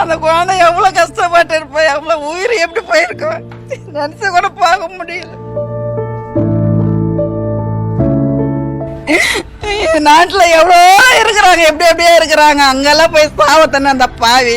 அந்த குழந்தை எவ்வளோ கஷ்டப்பட்டு இருப்பேன் எவ்வளோ உயிர் எப்படி போயிருக்கோம் நினச்ச கூட பார்க்க முடியல. நாட்டில் எவ்வளோ இருக்கிறாங்க எப்படி எப்படியே இருக்கிறாங்க. அங்கெல்லாம் போய் சாவத்தன அந்த பாவி.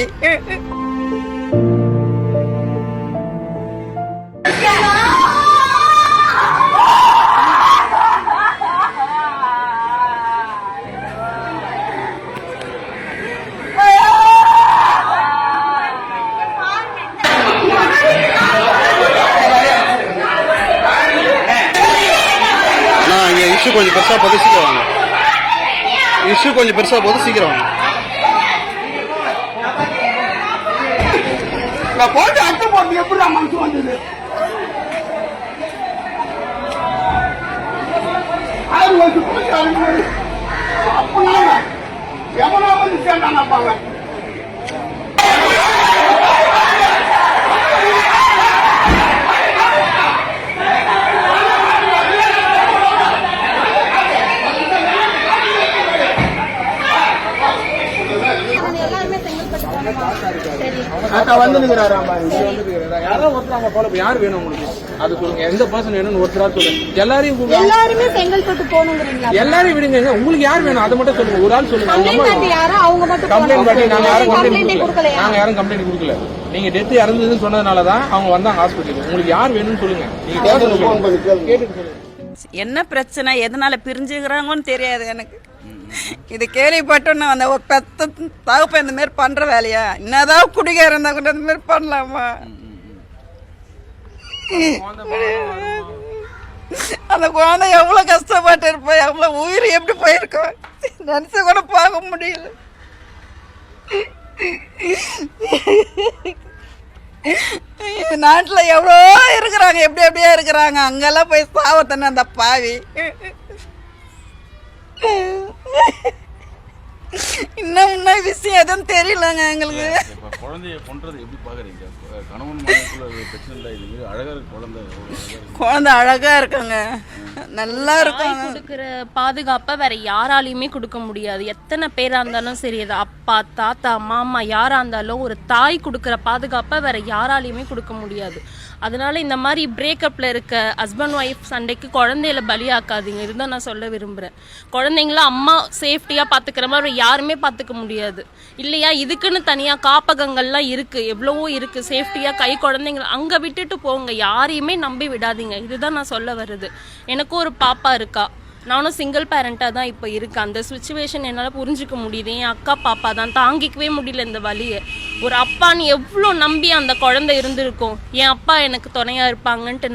இஷ்யூ கொஞ்சம் பெருசாக போது சீக்கிரம் வாங்க. இஷ்யூ கொஞ்சம் பெருசாக போது சீக்கிரம் வாங்க. நான் போட்டு அட்டை போட்டு எப்படி மனசு வந்தது? ஆறு வயசு போய் எவனா வந்து சேர்ந்தாங்க அப்பாங்க யாரோ ஒருத்தர் அங்க போல யார் வேணும் உங்களுக்கு? அது சொல்லுங்க. எந்த பர்சன் வேணும்னு ஒருத்தரா சொல்லுங்க. எல்லாரையும் கூப்பிடுங்க. எல்லாருமே செங்கல்பட்டு போகணுங்கிறீங்களா? எல்லாரையும் விடுங்க. உங்களுக்கு யார் வேணும்? அதை மட்டும் சொல்லுங்க. ஒரு ஆள் சொல்லுங்க. அவங்க கம்ப்ளைண்ட் பண்ணி யாரோ அவங்க மட்டும் கம்ப்ளைண்ட் பண்ணி நாங்க யாரும் கம்ப்ளைண்ட் கொடுக்கல. நாங்க யாரும் கம்ப்ளைண்ட் கொடுக்கல. நீங்க டெத் இறந்ததுன்னு சொன்னதுனால தான் அவங்க வந்தாங்க ஹாஸ்பிட்டலுக்கு உங்களுக்கு யார் வேணும்னு சொல்லுங்க. நீங்க கேட்டுட்டு சொல்லுங்க? என்ன பிரச்சனை? எதனால பிரிஞ்சுக்கிறாங்கன்னு தெரியாது எனக்கு. இது கேள்விப்பட்டோன்னு அந்த ஒரு பெத்த தகப்ப இந்த மாரி பண்ணுற வேலையா? என்னதான் குடிகார இருந்தால் கூட இந்த மாரி பண்ணலாமா? அந்த குழந்தை எவ்வளோ கஷ்டப்பட்டு இருப்போம் எவ்வளோ உயிர் எப்படி போயிருக்கோம் நினச்ச கூட பார்க்க முடியல. நாட்டில் எவ்வளோ இருக்கிறாங்க? எப்படி எப்படியா இருக்கிறாங்க? அங்கெல்லாம் போய் சாவத்தானே அந்த பாவி. இன்னும் இன்னும் விஷயம் எதுவும் தெரியலங்க எங்களுக்கு. இப்ப குழந்தைய கொன்றது எப்படி பாக்குறீங்க? கணவன் பிரச்சனை இல்லை இது மாதிரி அழகா இருக்கு குழந்தை. குழந்தை அழகா இருக்காங்க. நல்லா தாய் இருக்காங்க. கொடுக்கிற பாதுகாப்பை வேற யாராலையுமே கொடுக்க முடியாது. எத்தனை பேரா இருந்தாலும் சரி அது அப்பா தாத்தா மாமா யாராக இருந்தாலும் ஒரு தாய் கொடுக்குற பாதுகாப்பை வேற யாராலையுமே கொடுக்க முடியாது. அதனால இந்த மாதிரி பிரேக்கப்பில் இருக்க ஹஸ்பண்ட் ஒய்ஃப் சண்டைக்கு குழந்தையில பலியாக்காதீங்க. இதுதான் நான் சொல்ல விரும்புறேன். குழந்தைங்கள அம்மா சேஃப்டியாக பார்த்துக்கிற மாதிரி யாருமே பார்த்துக்க முடியாது. இல்லையா? இதுக்குன்னு தனியாக காப்பகங்கள்லாம் இருக்குது எவ்வளவோ இருக்குது சேஃப்டியாக கை குழந்தைங்க அங்கே விட்டுட்டு போங்க. யாரையுமே நம்பி விடாதீங்க. இதுதான் நான் சொல்ல வருது எனக்கும் ஒரு பாப்பா இருக்கா. நானும் சிங்கிள் பேரண்ட்டாக தான் இப்போ இருக்கேன். அந்த சுச்சுவேஷன் என்னால் புரிஞ்சிக்க முடியுது. என் அக்கா பாப்பா தான். தாங்கிக்கவே முடியல இந்த வழியை. ஒரு அப்பான்னு எவ்வளோ நம்பி அந்த குழந்தை இருந்திருக்கும்? என் அப்பா எனக்கு துணையாக இருப்பாங்கன்ட்டு